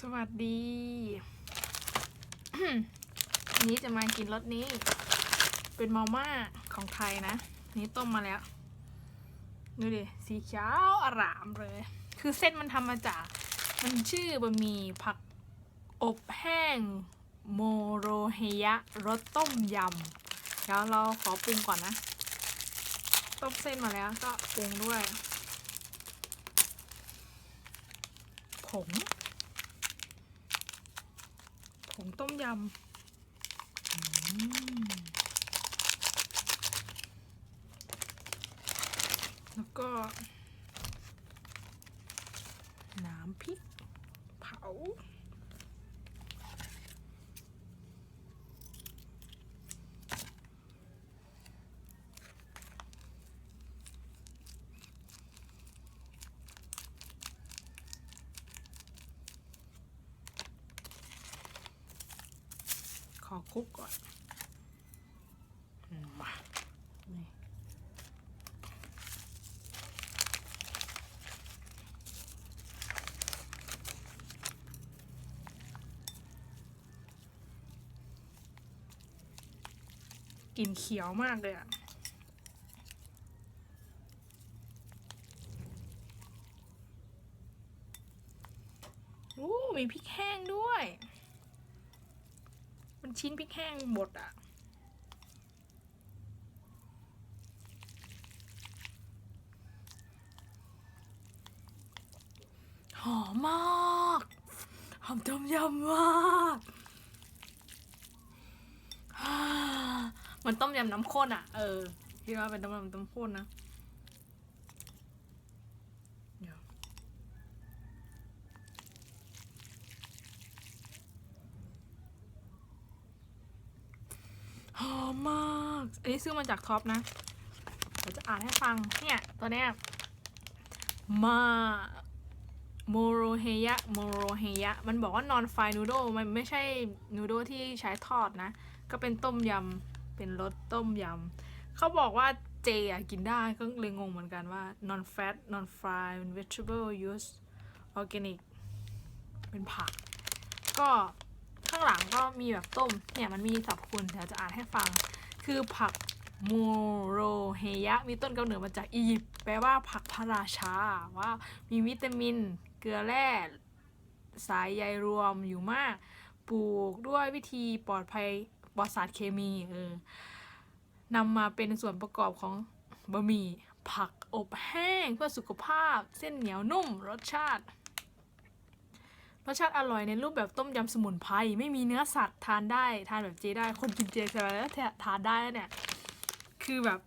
สวัสดีวันนี้จะมากินรสนี้ เป็นมาม่าของไทยนะ นี่ต้มมาแล้ว ดูดิ สีเขียวอร่ามเลย คือเส้นมันทำมาจาก มันชื่อบะหมี่ผักอบแห้ง โมโรเฮยะรสต้มยำ เดี๋ยวเราขอปรุงก่อนนะ ต้มเส้นมาแล้วก็ปรุงด้วย ผง ผงต้มยำ แล้วก็น้ำพริกเผา ขอ คลุกก่อนมานี่กลินเขียวมากเลยอะโอ้มีพริกแห้งด้วย ชิ้นพริกแห้งหมดอะหอมมากหอมต้มยำมากมันต้มยำน้ำข้นอะเออคิดว่าเป็นต้มยำน้ำข้นนะเดี๋ยวหอมมาก อันนี้ซื้อมาจากท็อปนะเดี๋ยวจะอ่านให้ฟัง เนี่ยตัวเนี้ยมาโมโรเฮยะโมโรเฮยะ มันบอกว่านอนไฟนูโดมันไม่ใช่นูโดที่ใช้ทอดนะ ก็เป็นต้มยำ เป็นรสต้มยำ เขาบอกว่าเจอะกินได้ ก็เลยงงเหมือนกันว่า non fat non fry vegetable use organic เป็นผัก ก็ข้างหลังก็มีแบบต้ม เนี่ยมันมีสรรพคุณ เดี๋ยวจะอ่านให้ฟัง คือผักโมโรเฮยะ มีต้นกำเนิดมาจากอียิปต์แปลว่าผักพระราชาว่ามีวิตามิน เกลือแร่สายใยรวมอยู่มาก ปลูกด้วยวิธีปลอดภัยปลอดสารเคมีเออนำมาเป็นส่วนประกอบของบะหมี่ผักอบแห้งเพื่อสุขภาพ เส้นเหนียวนุ่มรสชาติ รสชาติอร่อยในรูปแบบต้มยำสมุนไพรไม่มีเนื้อสัตว์ทานได้ทานแบบเจได้คนกินเจใช่ไหมแล้วทานได้แล้วเนี่ย คือแบบ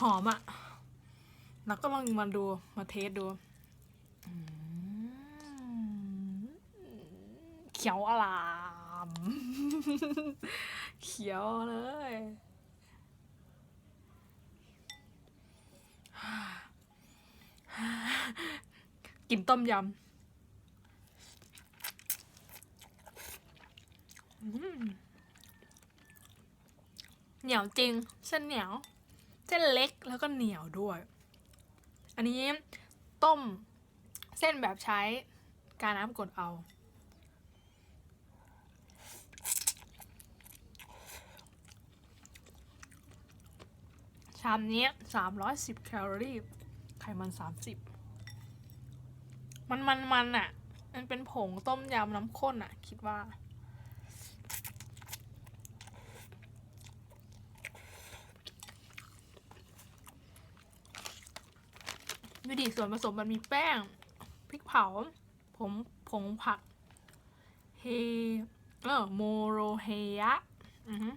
หอมอะแล้วก็ลองมาดูมาเทสดูเขียวอลามเขียวเลยกินต้มยำอืม เหนียวจริง เส้นเหนียว เส้นเล็กแล้วก็เหนียวด้วย อันนี้ต้มเส้นแบบใช้การน้ำกดเอาชามนี้สามร้อยสิบแคลอรี่ ไขมันสามสิบมันมันมันอะ มันเป็นผงต้มยำน้ำข้นอะ คิดว่า วิธีส่วนผสมมันมีแป้งพริกเผาผงผงผัก เฮเออโมโรเฮยะอือฮึ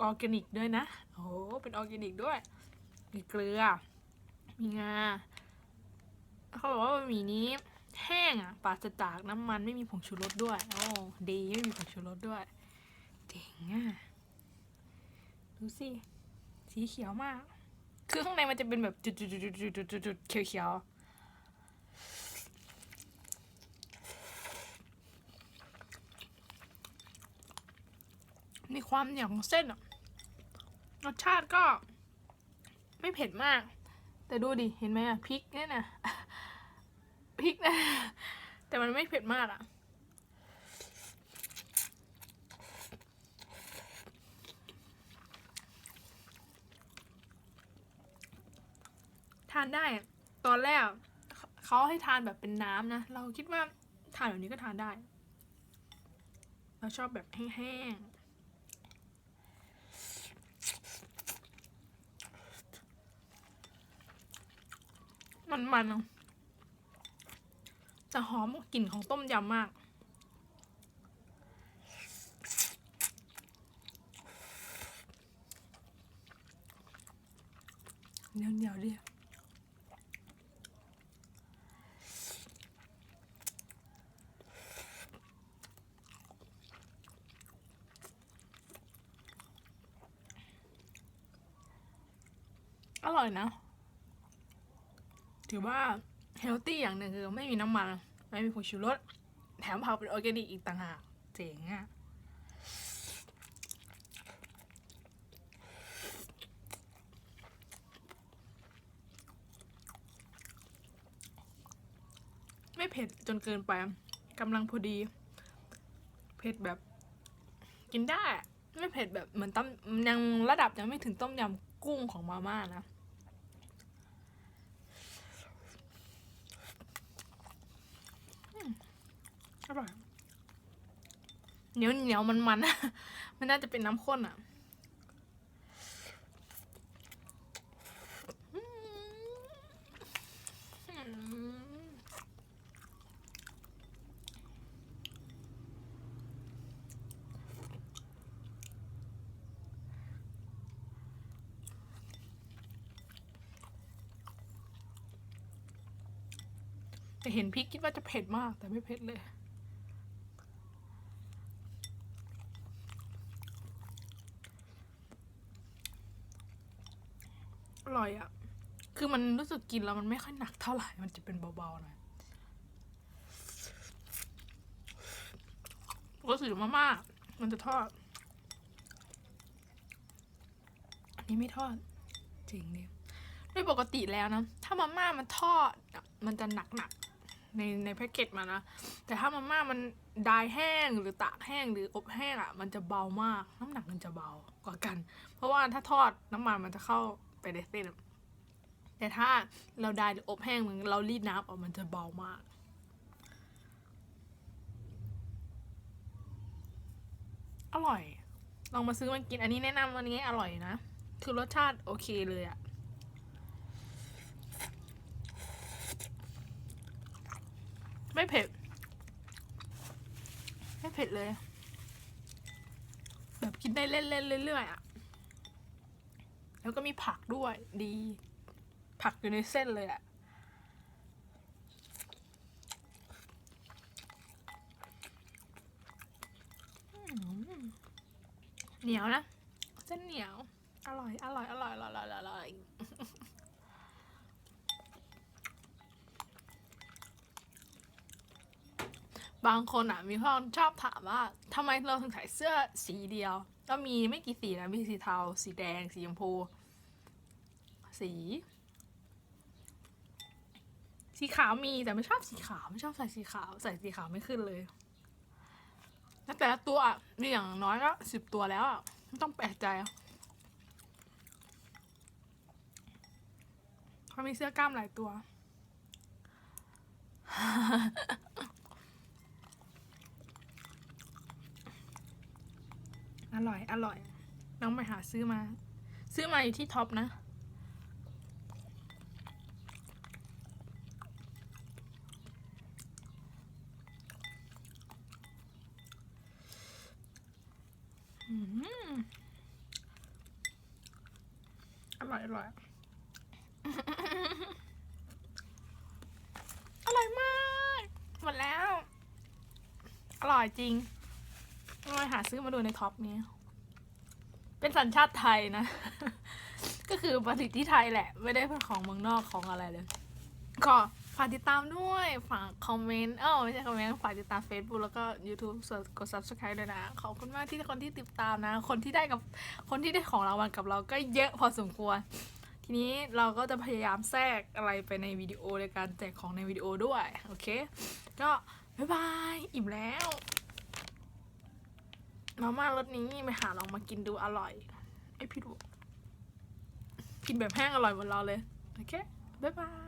ออร์แกนิกด้วยนะโอ้โหเป็นออร์แกนิกด้วย มีเกลือ มีงาเขาบอกว่าบะหมี่นี้ แห้งอะปราศจากน้ำมันไม่มีผงชูรสด้วย โอ้ดีไม่มีผงชูรสด้วย เจ๋งอะ ดูสิ สีเขียวมาก คือข้างในมันจะเป็นแบบจุดจุดจุดจุดจุดจุดจุดเขียวเขียวๆ มีความเหนียวของเส้นอะรสชาติก็ ไม่เผ็ดมาก แต่ดูดิ เห็นไหมอะพริกเนี่ยนะพริกนะ แต่มันไม่เผ็ดมากอะานได้ ตอนแรกเขาให้ทานแบบเป็นน้ำนะ เราคิดว่าทานแบบนี้ก็ทานได้ เราชอบแบบแห้งๆ มันๆอะจะหอมกลิ่นของต้มยำมาก เหนียวเหนียวๆดิอ ร่อยนะ ถือว่าเฮลตี้อย่างหนึ่งคือไม่มีน้ำมัน ไม่มีผงชูรส แถมผักเป็นออร์แกนิกอีกต่างหาก เจ๋งอะไม่เผ็ดจนเกินไปกำลังพอดี เผ็ดแบบ กินได้ ไม่เผ็ดแบบเหมือนต้มยังระดับยังไม่ถึงต้มยำกุ้งของมาม่านะ อร่อยเหนียวเหนียวมันมันมันน่าจะเป็นน้ำข้นอะอืมแต่ เห็นพริกคิดว่าจะเผ็ดมาก แต่ไม่เผ็ดเลยอร่อยอะคือมันรู้สึกกินแล้วมันไม่ค่อยหนักเท่าไหร่ มันจะเป็นเบาๆหน่อยปกติมาม่ามันจะทอด อันนี้ไม่ทอด จริงเนี่ยโดยปกติแล้วนะ ถ้ามาม่ามันทอด มันจะหนักๆ ในในแพ็กเกจมานะ แต่ถ้ามาม่ามันดายแห้งหรือตากแห้งหรืออบแห้งอะ่ะ มันจะเบามาก น้ำหนักมันจะเบากว่ากัน เพราะว่าถ้าทอดน้ำมันมันจะเข้าไปในเส้นแต่ถ้าเราดายหรืออบแห้งเหมือนเรารีดน้ำออกมันจะเบามากอร่อย ลองมาซื้อมากิน อันนี้แนะนำอันนี้อร่อยนะ คือรสชาติโอเคเลยอะ ไม่เผ็ด ไม่เผ็ดเลย แบบกินได้เล่นๆเรื่อยๆอะแล้วก็มีผักด้วยดี ผักอยู่ในเส้นเลยอะเหนียวนะเส้นเหนียว อร่อย อร่อย อร่อย อร่อย อร่อยอร่อย บางคนอะมีคนชอบถามว่าทำไมเราถึงใส่เสื้อสีเดียว ก็มีไม่กี่สีนะมีสีเทา สีแดง สีชมพู สี สีขาวมีแต่ไม่ชอบสีขาวไม่ชอบใส่สีขาวใส่สีขาวไม่ขึ้นเลยแต่ละตัวอะมีอย่างน้อยก็สิบตัวแล้วอะไม่ต้องแปลกใจอะเขามีเสื้อกล้ามหลายตัว อร่อยอร่อย น้องไปหาซื้อมา ซื้อมาอยู่ที่ท็อปนะอืมอร่อย อร่อย อร่อยมาก หมดแล้ว อร่อยจริงลองไปหาซื้อมาดูในท็อปนี้ เป็นสัญชาติไทยนะ ก็คือผลิตที่ไทยแหละ ไม่ได้เป็นของเมืองนอกของอะไรเลย ก็ฝากติดตามด้วย ฝากคอมเมนต์ เอ้าไม่ใช่คอมเมนต์ ฝากติดตาม Facebook แล้วก็ YouTube กด subscribe ด้วยนะ ขอบคุณมากที่คนที่ติดตามนะ คนที่ได้กับ คนที่ได้ของรางวัลกับเราก็เยอะพอสมควร ทีนี้เราก็จะพยายามแทรกอะไรไปในวิดีโอในการแจกของในวิดีโอด้วย โอเค ก็บ๊ายบาย อิ่มแล้ว มาม่ารสนี้ไปหาลองมากินดูอร่อยไอพี่ดูกินแบบแห้งอร่อยเหมือนเราเลย โอเค บ๊ายบาย